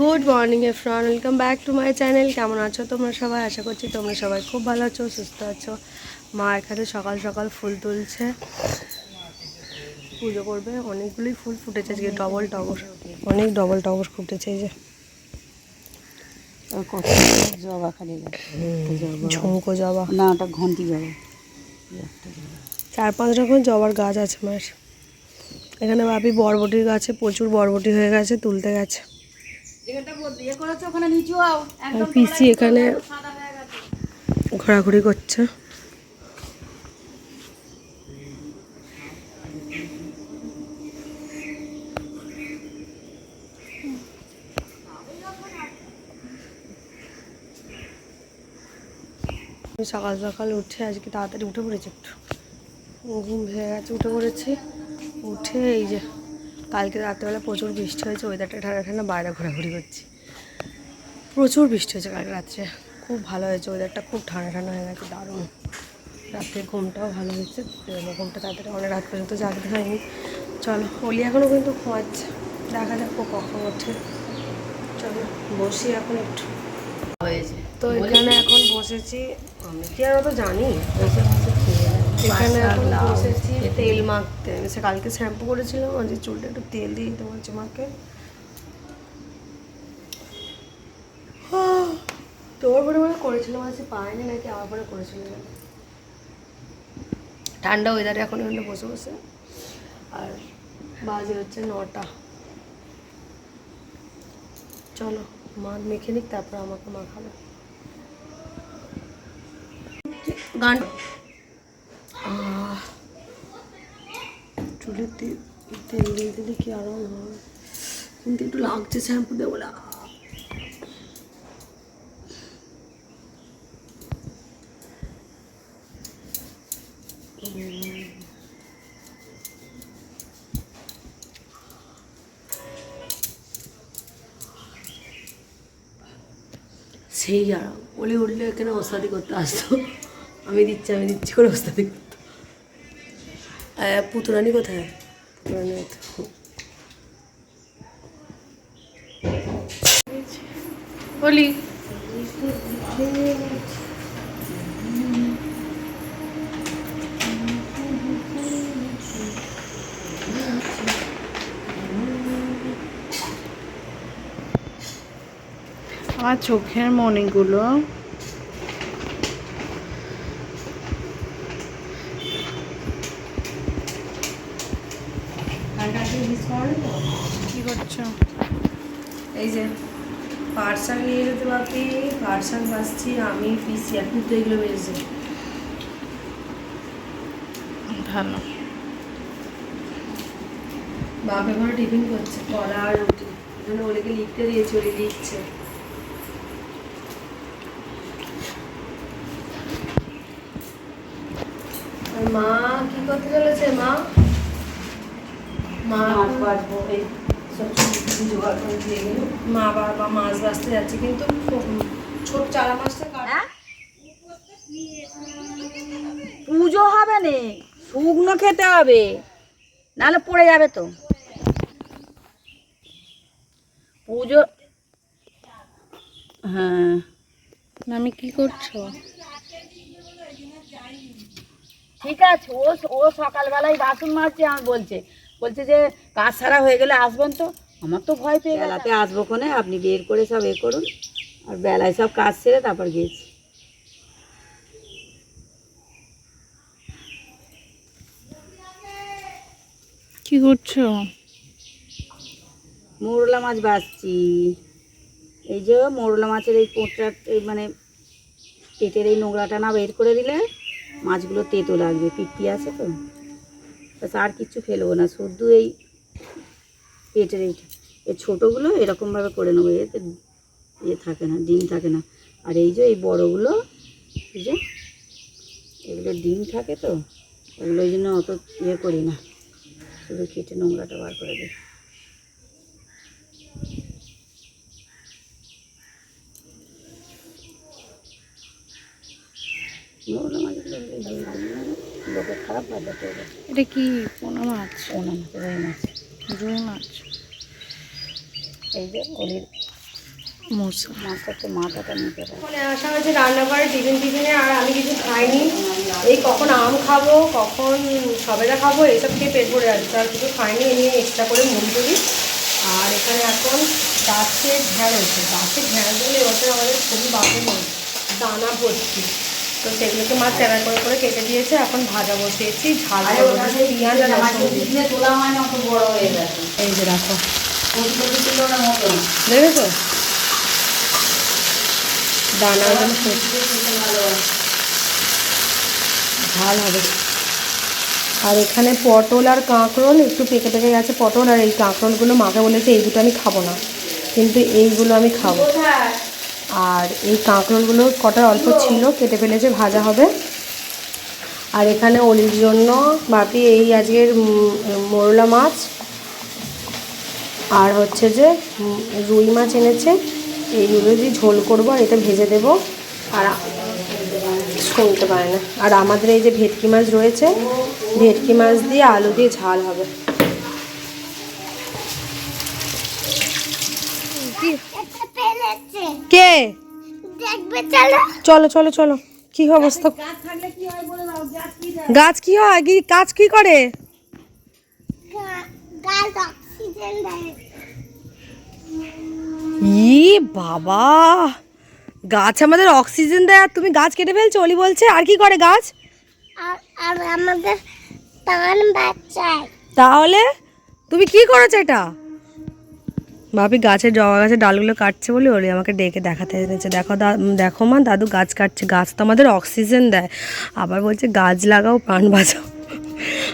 Good morning এফরান welcome back to my channel কেমন আছো তোমরা সবাই? আশা করছি তোমরা সবাই খুব ভালো আছো সুস্থ আছো। মা এখানে সকাল সকাল ফুল তুলছে। পুজো করবে। অনেকগুলোই ফুল ফুটেছে আজকে। ডবল টগর। অনেক ডবল টগর ফুটেছে এই যে। জবা খালি ঝুমকো জবা। না ওটা ঘন্টি জবা। চার পাঁচ রকম জবার গাছ আছে মায়ের। এখানে ভাবি বরবটির গাছে প্রচুর বরবটি হয়ে গেছে তুলতে গেছে। পিসি এখানে ঘোরাঘুরি করছে। আমি সকাল সকাল উঠে আজকে তাড়াতাড়ি উঠে পড়েছি একটু। ঘুম ভেঙে গেছে উঠে পড়েছি। উঠে এই যে কালকে রাত্রেবেলা প্রচুর বৃষ্টি হয়েছে ওয়েদারটা ঠান্ডা ঠান্ডা বাইরে ঘোরাঘুরি করছি। প্রচুর বৃষ্টি হয়েছে কালকে রাত্রে। খুব ভালো হয়েছে ওয়েদারটা খুব ঠান্ডা ঠান্ডা হয়ে গেছে দারুণ। রাত্রে ঘুমটাও ভালো হয়েছে ঘুমটা তাড়াতাড়ি অনেক রাত পর্যন্ত জাগতে হয়নি। চলো অলি এখনও কিন্তু ঘুমাচ্ছে। দেখা যাক ও কখন ওঠে। চলো বসি এখন একটু। হয়েছে। তো এখানে এখন বসেছি আমি কি আর অত জানি? এখানে এখন বসেছি তেল মাখতে। সে কালকে শ্যাম্পু করেছিলাম আজকে চুলটা একটু তেল দিয়ে দিতে বলছি মাকে। তোর পরে মানে করেছিলাম আজকে পায়নি নাকি আমার পরে করেছিলাম ঠান্ডা ওয়েদারে এখন এখানে বসে বসে। আর বাজে হচ্ছে নটা। চলো মা মেখে নিক তারপর আমাকে মাখাবে। গান চুলে তেল দিয়ে দিলে কি আরাম হয় কিন্তু একটু লাগছে শ্যাম্পু দেবো। উম। সেই আরাম বলে উঠলে এখানে ওস্তাদি করতে আসতো আমি দিচ্ছি আমি দিচ্ছি করে ওস্তাদি করতো পুতুরানি কোথায়? পুতুরানি বলি। আমার চোখের মণিগুলো কি করছ এই যে পার্সাল নিয়ে যেতে পারবি পার্সাল বাসছি আমি পিসি এখন তো এগুলো বেজে ভালো। বাপে ঘরে টিফিন করছে কলা আর রুটি। এখানে ওলিকে লিখতে দিয়েছি ওলি লিখছে। মা কি করতে চলেছে মা? মা এই সব কিছু জোগাড় করে দিয়ে গেল। মা বাবা মাছ বাঁচতে যাচ্ছে কিন্তু ছোট চারা মাছটা পুজো হবে নে শুকনো খেতে হবে নাহলে পড়ে যাবে তো। পুজো হ্যাঁ। আমি কি করছ? ঠিক আছে ও ও সকালবেলায় বাসন মারছে আমার বলছে বলছে যে কাজ সারা হয়ে গেলে আসবেন তো। আমার তো ভয় পেয়ে বেলাতে আসব কোনে আপনি বের করে সব এ করুন। আর বেলায় সব কাজ সেরে তারপর গেছি। কি করছ? মোরলা মাছ বাছছি এই যে মোরলা মাছের এই পোঁটটা এই মানে পেটের এই নোংরাটা না বের করে দিলে মাছগুলো তেতো লাগবে। পিপি আছে তো। ব্যাস, আর কিছু ফেলব না। শুধু এই পেটের এই ছোটোগুলো এরকমভাবে করে নেব, এতে ইয়ে থাকে না, ডিম থাকে না। আর এই যে, এই বড়োগুলো, এই যে, এগুলো ডিম থাকে তো, ওগুলো ওই জন্য অত ইয়ে করি না। শুধু কেটে নোংরাটা বার করে দিই মোরলা মাছগুলো এই যে লোকে খারাপ ভাবে করবে এটা কি পোনা মাছ? পোনা মাছ রুই মাছ। রুই মাছ? এই যে অলির পারে। ওখানে আসা হয়েছে রান্নাঘরে টিফিন টিফিনে আর আমি কিছু খাইনি। এই কখন আম খাব কখন সবেদা খাব এইসব খেয়ে পেট ভরে যাচ্ছে। আর কিছু খাইনি এই নিয়ে এক্সট্রা করে মুড়ি আর এখানে এখন গাছের গাছের এবছর আমাদের খুবই বাকি হয়েছে দানা ভর্তি। তো সেগুলোকে মা চ্যারা করে করে কেটে দিয়েছে এখন ভাজা বসিয়েছি ঝাল আরে পেঁয়াজ রসুন এই যে রাখো। দেখেছ দানা একদম ঝাল হবে। আর এখানে পটল আর কাঁকরোল একটু পেকে পেকে গেছে পটল আর এই কাঁকরোলগুলো মাকে বলেছে এই দুটো আমি খাব না। কিন্তু এইগুলো আমি খাব। আর এই কাঁকরোলগুলো কটা অল্প ছিল, কেটে ফেলেছে, ভাজা হবে। আর এখানে অলির জন্য বাপি এই আজকের মোরলা মাছ। আর হচ্ছে যে রুই মাছ এনেছে। এইগুলো দিয়ে ঝোল করব আর এটা ভেজে দেবো। আর শুনতে পারে না। আর আমাদের এই যে ভেটকি মাছ রয়েছে, ভেটকি মাছ দিয়ে আলু দিয়ে ঝাল হবে। কে? দেখবে চলো। চলো চলো চলো। কি অবস্থা? গাছ কি হয় কি গাছ কি করে? গাছ অক্সিজেন দেয়। ই বাবা! গাছ আমাদের অক্সিজেন দেয় আর তুমি গাছ কেটে ফেলছো অলি বলছে। আর কি করে গাছ? আর আর আমাদের প্রাণ বাঁচায় তাহলে তুমি কি করেছ এটা? ভাবি গাছের জবা গাছের ডালগুলো কাটছে বলে ওলি আমাকে ডেকে দেখাতে এনেছে দেখো দেখো মা দাদু গাছ কাটছে। গাছ তো আমাদের অক্সিজেন দেয়। আবার বলছে গাছ লাগাও প্রাণ বাঁচাও।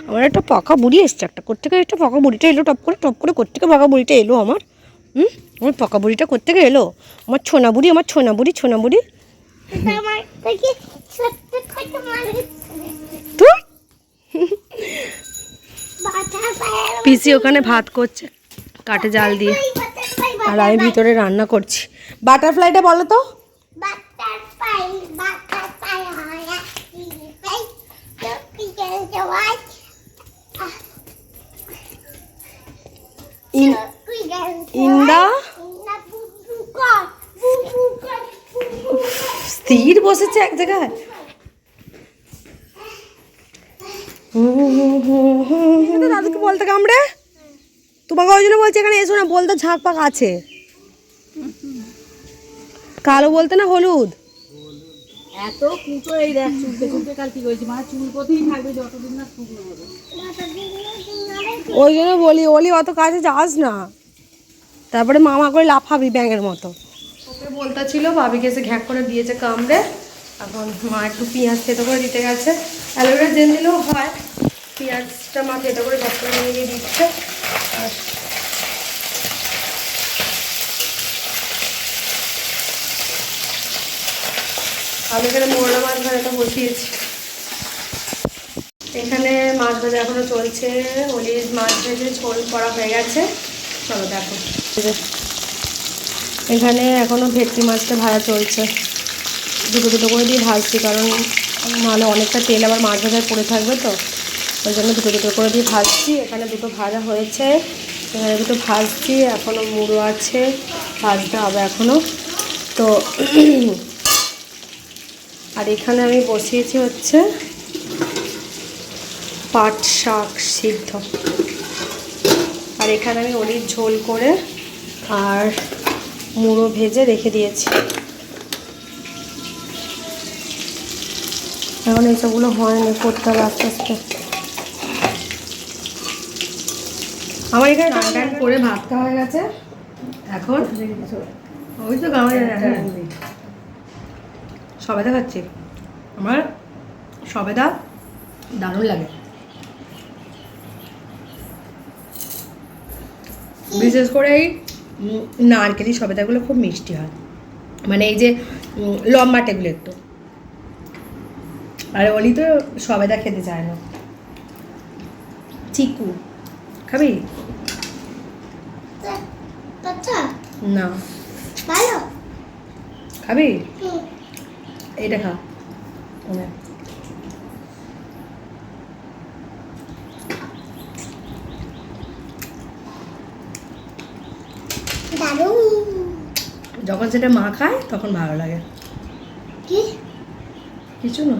আমার একটা পাকা বুড়ি এসছে একটা। কোথেকে একটা পাকা বুড়িটা এলো? টপ করে টপ করে কোথেকে পাকা বুড়িটা এলো আমার? হুম? আমার পাকা বুড়িটা কোথেকে এলো? আমার ছোনা বুড়ি আমার ছোনা বুড়ি ছোনা বুড়ি। পিসি ওখানে ভাত করছে। কাঠে জাল দিয়ে আর আমি ভিতরে রান্না করছি বাটারফ্লাইটা বলো তো বাচ্চার পাই বাচ্চার পাই হয় পাই তো কি করে ইন in স্থির বসেছে এক জায়গায় দাদুকে বলতে কামড়ে তোমাকে ওই জন্য বলছে এখানে এসো না বলতে ঝাঁক পাক আছে। কালো বলতে না হলুদ? এত কুটো এই দেখ কাল কি মানে চুল কোথায় থাকবে যতদিন না শুকনো হবে। ওই জন্য বলি ওলি অত কাছে যাস না। তারপরে মামা করে লাফাবি ব্যাঙের মতো। ওকে বলতে ছিল ভাবিকে এসে ঘ্যাক করে দিয়েছে কামড়ে। এখন মা একটু পেঁয়াজ থেতো করে দিতে গেছে। অ্যালোভেরা জেল দিলেও হয় পেঁয়াজটা মা থেতো করে ঘ্যাক করে নিয়ে গিয়ে দিচ্ছে। আর আমি এখানে মোরলা মাছ ভাজাটা বসিয়েছি। এখানে মাছ ভাজা এখনও চলছে। ওলির মাছ ভেজে ঝোল করা হয়ে গেছে। চলো দেখো। এখানে এখনও ভেটকি মাছটা ভাজা চলছে। দুটো দুটো করে দিয়ে ভাজছি কারণ নাহলে অনেকটা তেল আবার মাছ ভাজায় পড়ে থাকবে তো। ওই জন্য দুটো দুটো করে দিয়ে ভাজছি। এখানে দুটো ভাজা হয়েছে। এখানে দুটো ভাজছি। এখনও মুড়ো আছে। ভাজতে হবে এখনও তো আর এখানে আমি বসিয়েছি হচ্ছে পাট শাক সিদ্ধ। আর এখানে আমি ওলির ঝোল করে আর মুড়ো ভেজে রেখে দিয়েছি। এখন এইসবগুলো হয়নি করতে হবে আস্তে আস্তে। আমার এখানে টান করে ভাত খাওয়া হয়ে গেছে। এখন? ওই তো গাওয়া সবেদা খাচ্ছি। আমার সবেদা দারুণ লাগে। বিশেষ করে এই নারকেলি সবেদাগুলো খুব মিষ্টি হয়। মানে এই যে উম, লম্বাটেগুলো একটু। আর অলি তো সবেদা খেতে চায় না। চিকু খাবি? না। ভালো। খাবি? এইটা খা। যখন সেটা মা খায় তখন ভালো লাগে। কি? কিছু না।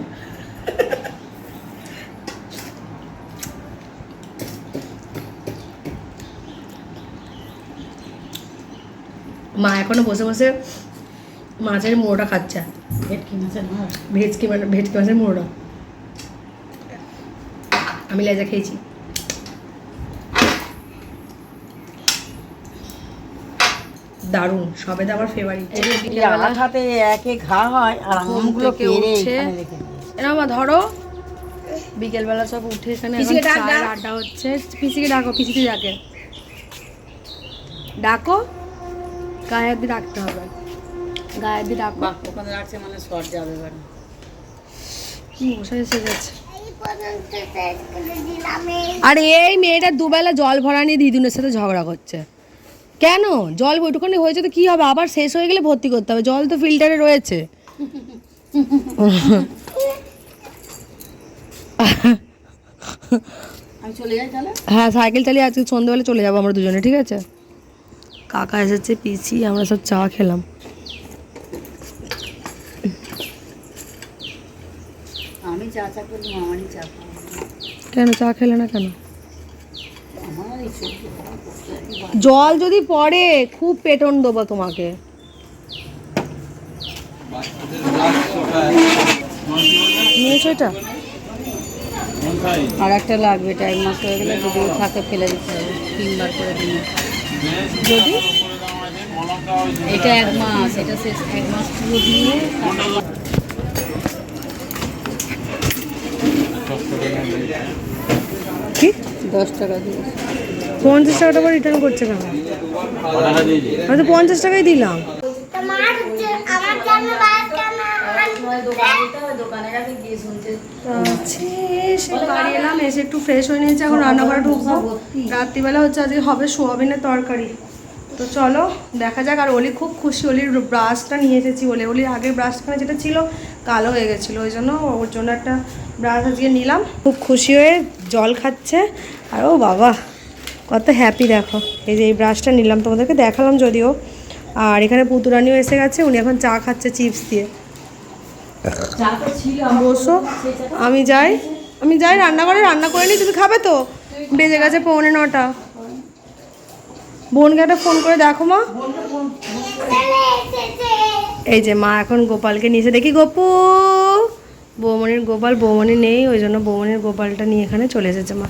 মা এখনও বসে বসে মাছের মোড়োটা খাচ্ছে। ভেটকি মাছের মাছ ভেজকি মানে ভেজকি মাছের মোড়োটা আমি লেজা খেয়েছি। দারুণ সবেদা আমার ফেভারিট একে ঘা হয় আর আমগুলো পেরে উঠে এখানে রেখে দিয়েছে। এরা মা ধরো বিকেলবেলা সব উঠে এখানে। আড্ডা হচ্ছে। পিসিকে ডাকো পিসিকে ডাকে। ডাকো গায়ে হাত ডাকতে হবে। গায়ে দিয়ে ডাকো। বাহ ওখানে রাখছে মানে শর্ট যাবে এবার। মশাই এই আর এই মেয়েটা দুবেলা জল ভরা নিয়ে দিদুনের সাথে ঝগড়া করছে। কেন? জল ওইটুখানি হয়েছে তো কি হবে? আবার শেষ হয়ে গেলে ভর্তি করতে হবে। জল তো ফিল্টারে রয়েছে। চলে হ্যাঁ সাইকেল চালিয়ে আজকে সন্ধ্যেবেলা চলে যাব আমরা দুজনে ঠিক আছে? কাকা এসেছে পিসি আমরা সব চা খেলাম। চা চা করি মামারই চা কেন চা খেলে না কেন। জল যদি পড়ে খুব পেটন দেবো তোমাকে। নিয়েছো এটা? আর একটা লাগবে টাইম মাস হয়ে গেলে যদি থাকে ফেলে দিতে হবে তিনবার করে দিন যদি? এটা এক মাস এটা শেষ এক মাস পুরো দিয়ে কি? দশ টাকা দিয়ে। পঞ্চাশ টাকাটা আবার রিটার্ন করছে কেন? আমি তো পঞ্চাশ টাকাই দিলাম। আচ্ছা, এলাম এসে একটু ফ্রেশ হয়ে নিয়েছি এখন রান্নাঘরে ঢুকবো। রাত্রিবেলা হচ্ছে আজকে হবে সোয়াবিনের তরকারি। তো চলো দেখা যাক আর অলি খুব খুশি অলির ব্রাশটা নিয়ে এসেছি বলে। অলির আগের ব্রাশখানে যেটা ছিল কালো হয়ে গেছিল। ওই জন্য ওর জন্য একটা ব্রাশ আজকে নিলাম। খুব খুশি হয়ে জল খাচ্ছে। আর ও বাবা কত হ্যাপি দেখো। এই যে এই ব্রাশটা নিলাম তোমাদেরকে দেখালাম যদিও। আর এখানে পুতুরানিও এসে গেছে উনি এখন চা খাচ্ছে চিপস দিয়ে। চা বসো। আমি যাই আমি যাই রান্নাঘরে রান্না করে নিই তুমি খাবে তো? বেজে গেছে পৌনে নটা। বোনকে একটা ফোন করে দেখো মা। এই যে মা এখন গোপালকে নিয়েছে। দেখি গোপু। বৌমনির গোপাল, বৌমনি নেই, ওই জন্য বৌমনির গোপালটা নিয়ে এখানে চলে এসেছে মা।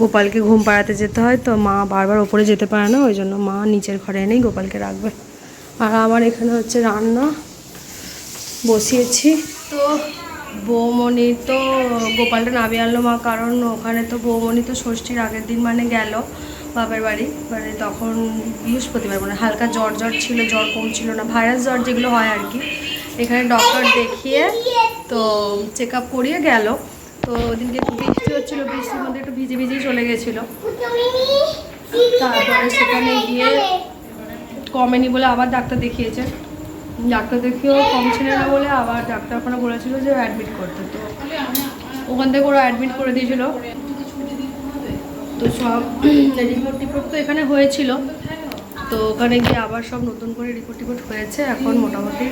গোপালকে ঘুম পাড়াতে যেতে হয়, তো মা বারবার ওপরে যেতে পারে না, ওই জন্য মা নিচের ঘরে এনেই গোপালকে রাখবে। আর আমার এখানে হচ্ছে রান্না বসিয়েছি। তো বৌমণি তো, গোপালটা নাবি আনলো মা, কারণ ওখানে তো বৌমণি তো ষষ্ঠীর আগের দিন মানে গেল বাপের বাড়ি। মানে তখন বৃহস্পতিবার মানে হালকা জ্বর জ্বর ছিল, জ্বর কমছিল না, ভাইরাস জ্বর যেগুলো হয় আর কি। এখানে ডক্টর দেখিয়ে তো চেক আপ করিয়ে গেল। তো ওদিনকে একটু বৃষ্টি হচ্ছিল, বৃষ্টির মধ্যে একটু ভিজে ভিজেই চলে গেছিল। তারপরে সেখানে গিয়ে কমেনি বলে আবার ডাক্তার দেখিয়েছে। ডাক্তার দেখিয়েও কমছিল না বলে আবার ডাক্তার ওখানে বলেছিল যে অ্যাডমিট করতে। তো ওখান থেকে ওরা অ্যাডমিট করে দিয়েছিল। তো সব রিপোর্ট টিপোর্ট তো এখানে হয়েছিল। তো ওখানে গিয়ে আবার সব নতুন করে রিপোর্ট টিপোর্ট হয়েছে, এখন মোটামুটি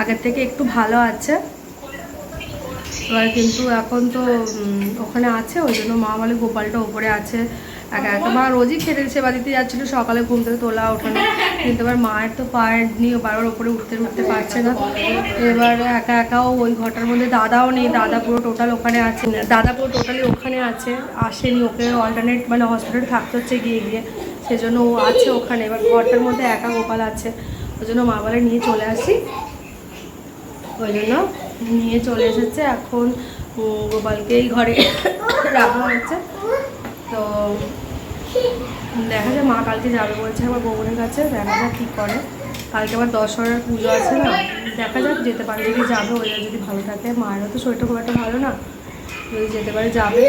আগের থেকে একটু ভালো আছে। এবার কিন্তু এখন তো ওখানে আছে, ওই জন্য মা বলে গোপালটা ওপরে আছে। একা একা। মা রোজই খেতে সেবা দিতে যাচ্ছিল, সকালে ঘুম থেকে তোলা ওঠানো কিন্তু এবার মায়ের তো পায়ের নিয়ে বারবার ওপরে উঠতে উঠতে পারছে না। এবার একা একাও ওই ঘরটার মধ্যে দাদাও নেই, দাদা পুরো টোটাল ওখানে আছে। দাদা পুরো টোটালি ওখানে আছে, আসেনি। ওকে অল্টারনেট মানে হসপিটালে থাকতে হচ্ছে গিয়ে গিয়ে। সেজন্য ও আছে ওখানে। এবার ঘরটার মধ্যে একা গোপাল আছে। ওই জন্য মা বলে নিয়ে চলে আসি। ওই জন্য নিয়ে চলে এসেছে। এখন গোপালকে এই ঘরে রাখা হয়েছে। তো দেখা যায় মা কালকে যাবে বলছে আমার বৌমনের কাছে। দেখা যাক কী করে। কালকে আবার দশহরার পুজো আছে না। দেখা যাক, যেতে পারে যদি যাবে। ওই যদি ভালো থাকে। মায়েরও তো শরীরটা খুব একটা ভালো না। যদি যেতে পারে যাবে।